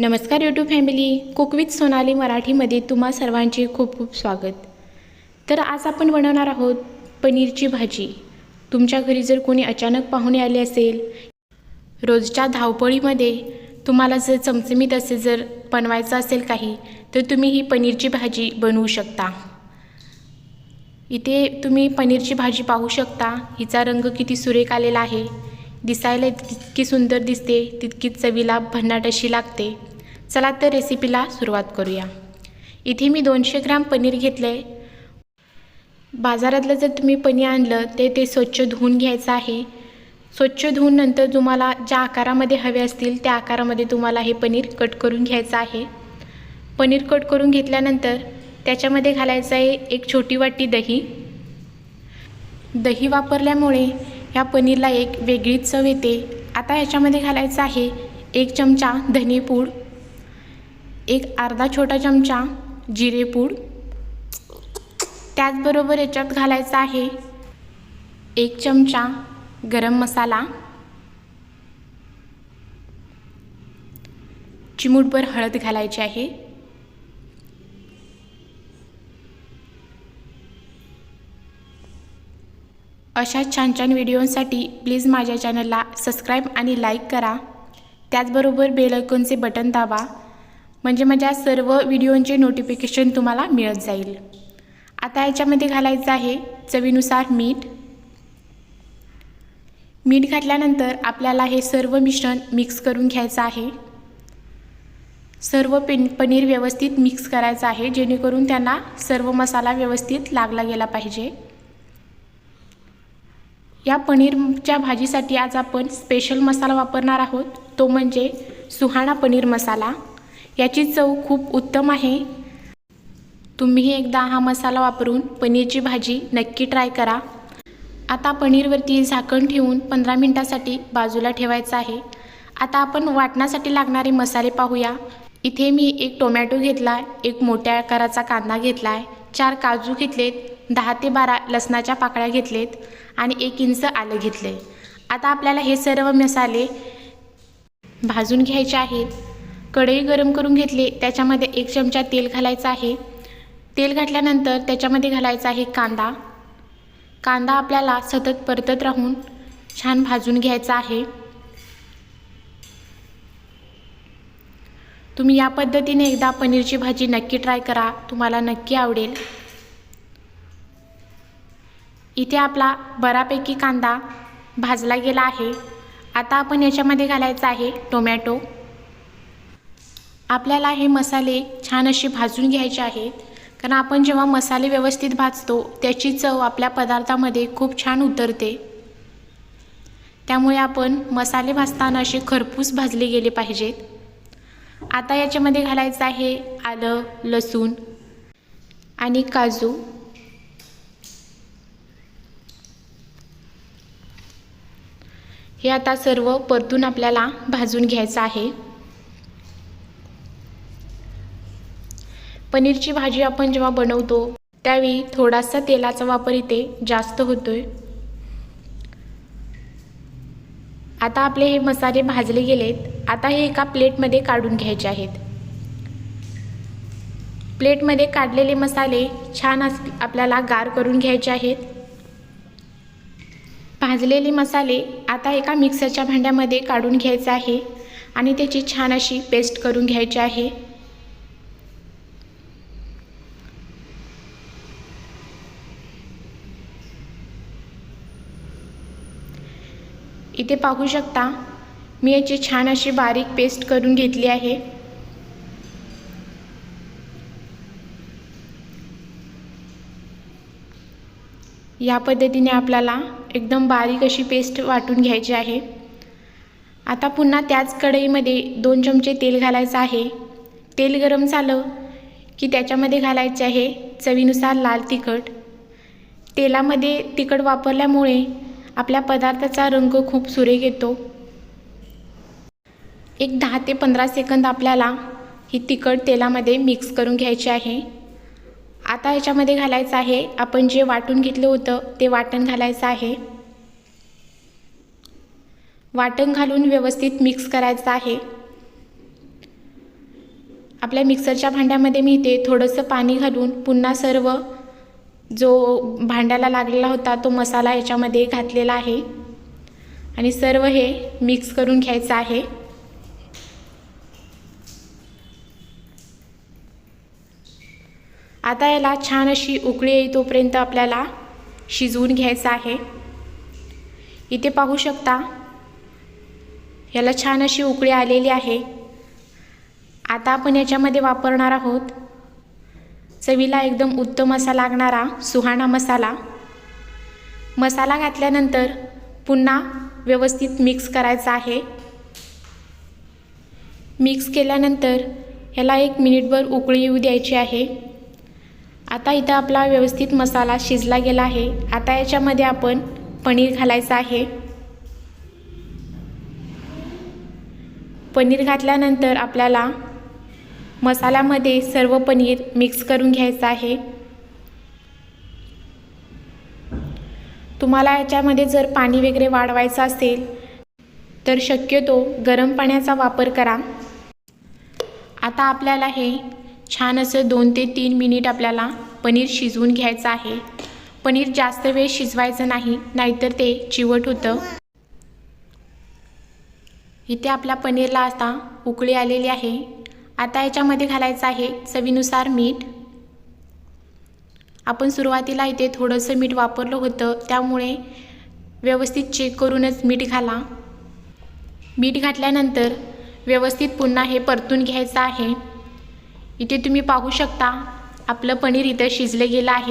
नमस्कार YouTube family cook with Sonali मराठीमध्ये तुम्हा सर्वांचे खूप खूप स्वागत. तर आज आपण बनवणार आहोत पनीरची भाजी. तुमच्या घरी जर कोणी अचानक पाहुणे आले असेल रोजच्या धावपळीमध्ये तुम्हाला जर चमचमीत असे जर बनवायचं असेल काही तर तुम्ही ही पनीरची भाजी बनवू शकता. इथे तुम्ही पनीरची भाजी पाहू शकता. हिचा रंग किती सुरेख आलेला आहे. दिसायला तितकी सुंदर दिसते तितकीच चवीला भन्नाट अशी लागते. चला तर रेसिपीला सुरुवात करूया. इथे मी दोनशे ग्राम पनीर घेतलं आहे बाजारातलं जर तुम्ही पनीर आणलं ते ते स्वच्छ धुवून घ्यायचं आहे. स्वच्छ धुवून नंतर तुम्हाला ज्या आकारामध्ये हवे असतील त्या आकारामध्ये तुम्हाला हे पनीर कट करून घ्यायचं आहे. पनीर कट करून घेतल्यानंतर त्याच्यामध्ये घालायचं आहे एक छोटी वाटी दही. दही वापरल्यामुळे ह्या पनीरला एक वेगळीच चव येते. आता ह्याच्यामध्ये घालायचं आहे एक चमचा धनेपूड. एक अर्धा छोटा चमचा जिरेपूड त्याचबरोबर याच्यात घालायचा आहे एक चमचा गरम मसाला. चिमूटभर हळद घालायची आहे. अशा छान छान व्हिडिओसाठी प्लीज माझ्या चॅनलला सबस्क्राईब आणि लाईक करा. त्याचबरोबर बेलकॉनचे बटन दाबा. म्हणजे माझ्या सर्व व्हिडिओंचे नोटिफिकेशन तुम्हाला मिळत जाईल. आता याच्यामध्ये घालायचं आहे चवीनुसार मीठ. मीठ घातल्यानंतर आपल्याला हे सर्व मिश्रण मिक्स करून घ्यायचं आहे. सर्व पेन पनीर व्यवस्थित मिक्स करायचं आहे जेणेकरून त्यांना सर्व मसाला व्यवस्थित लागला गेला पाहिजे. या पनीरच्या भाजीसाठी आज आपण स्पेशल मसाला वापरणार आहोत तो म्हणजे सुहाणा पनीर मसाला. याची चव खूप उत्तम आहे. तुम्ही एकदा हा मसाला वापरून पनीरची भाजी नक्की ट्राय करा. आता पनीरवरती झाकण ठेवून पंधरा मिनटासाठी बाजूला ठेवायचं आहे. आता आपण वाटण्यासाठी लागणारे मसाले पाहूया. इथे मी एक टोमॅटो घेतला आहे एक मोठ्या आकाराचा कांदा घेतला आहे चार काजू घेतलेत दहा ते बारा लसणाच्या पाकळ्या घेतलेत आणि एक इंच आलं घेतले आता आपल्याला हे सर्व मसाले भाजून घ्यायचे आहेत. कढई गरम करून घेतली. त्याच्यामध्ये एक चमचा तेल घालायचं आहे. तेल घातल्यानंतर त्याच्यामध्ये घालायचा आहे कांदा. कांदा आपल्याला सतत परतत राहून छान भाजून घ्यायचा आहे. तुम्ही या पद्धतीने एकदा पनीरची भाजी नक्की ट्राय करा. तुम्हाला नक्की आवडेल. इथे आपला बऱ्यापैकी कांदा भाजला गेला आहे. आता आपण याच्यामध्ये घालायचं आहे टोमॅटो. आपल्याला हे मसाले छान असे भाजून घ्यायचे आहेत. कारण आपण जेव्हा मसाले व्यवस्थित भाजतो त्याची चव आपल्या पदार्थामध्ये खूप छान उतरते. त्यामुळे आपण मसाले भाजताना असे खरपूस भाजले गेले पाहिजेत. आता याच्यामध्ये घालायचं आहे आलं लसूण आणि काजू. हे आता सर्व परतून आपल्याला भाजून घ्यायचं आहे. पनीरची भाजी आपण जेव्हा बनवतो त्यावेळी थोडासा तेलाचा वापर इथे जास्त होतोय. आता आपले हे मसाले भाजले गेलेत. आता हे एका प्लेटमध्ये काढून घ्यायचे आहेत. प्लेटमध्ये काढलेले मसाले छान अस आपल्याला गार करून घ्यायचे आहेत. भाजलेले मसाले आता एका मिक्सरच्या भांड्यामध्ये काढून घ्यायचे आहे आणि त्याची छान अशी पेस्ट करून घ्यायची आहे. इथे पाहू शकता. मी याची छान अशी बारीक पेस्ट करून घेतली आहे. या पद्धतीने आपल्याला एकदम बारीक अशी पेस्ट वाटून घ्यायची आहे. आता पुन्हा त्याच कढईमध्ये दोन चमचे तेल घालायचं आहे. तेल गरम झालं की त्याच्यामध्ये घालायचे आहे चवीनुसार लाल तिखट. तेलामध्ये तिखट वापरल्यामुळे आपल्या पदार्थाचा रंग खूप सुरेख येतो. एक दहा ते पंधरा सेकंद आपल्याला ही तिखट तेलामध्ये मिक्स करून घ्यायची आहे. आता ह्याच्यामध्ये घालायचं आहे आपण जे वाटून घेतलं होतं ते वाटण घालायचं आहे. वाटण घालून व्यवस्थित मिक्स करायचं आहे. आपल्या मिक्सरच्या भांड्यामध्ये मी इथे थोडंसं पाणी घालून पुन्हा सर्व जो भांड्याला लागलेला होता तो मसाला याच्यामध्ये घातलेला आहे. आणि सर्व हे मिक्स करून घ्यायचं आहे. आता याला छान अशी उकळी येई तोपर्यंत आपल्याला शिजवून घ्यायचं आहे. इथे पाहू शकता याला छान अशी उकळी आलेली आहे. आता आपण याच्यामध्ये वापरणार आहोत चवीला एकदम उत्तम असा लागणारा सुहाणा मसाला. मसाला घातल्यानंतर पुन्हा व्यवस्थित मिक्स करायचा आहे. मिक्स केल्यानंतर ह्याला एक मिनिटभर उकळी येऊ द्यायची आहे. आता इथं आपला व्यवस्थित मसाला शिजला गेला आहे. आता याच्यामध्ये आपण पनीर घालायचं आहे. पनीर घातल्यानंतर आपल्याला मसाल्यामध्ये सर्व पनीर मिक्स करून घ्यायचं आहे. तुम्हाला याच्यामध्ये जर पाणी वगैरे वाढवायचं असेल तर शक्यतो गरम पाण्याचा वापर करा. आता आपल्याला हे छान असं दोन ते तीन मिनिट आपल्याला पनीर शिजवून घ्यायचं आहे. पनीर जास्त वेळ शिजवायचं नाही नाहीतर ते चिवट होतं. इथे आपल्या पनीरला आता उकळी आलेली आहे. आता याच्यामध्ये घालायचं आहे चवीनुसार मीठ. आपण सुरुवातीला इथे थोडंसं मीठ वापरलं होतं त्यामुळे व्यवस्थित चेक करूनच मीठ घाला. मीठ घातल्यानंतर व्यवस्थित पुन्हा हे परतून घ्यायचं आहे. इथे तुम्ही पाहू शकता आपलं पनीर इथं शिजलं गेलं आहे.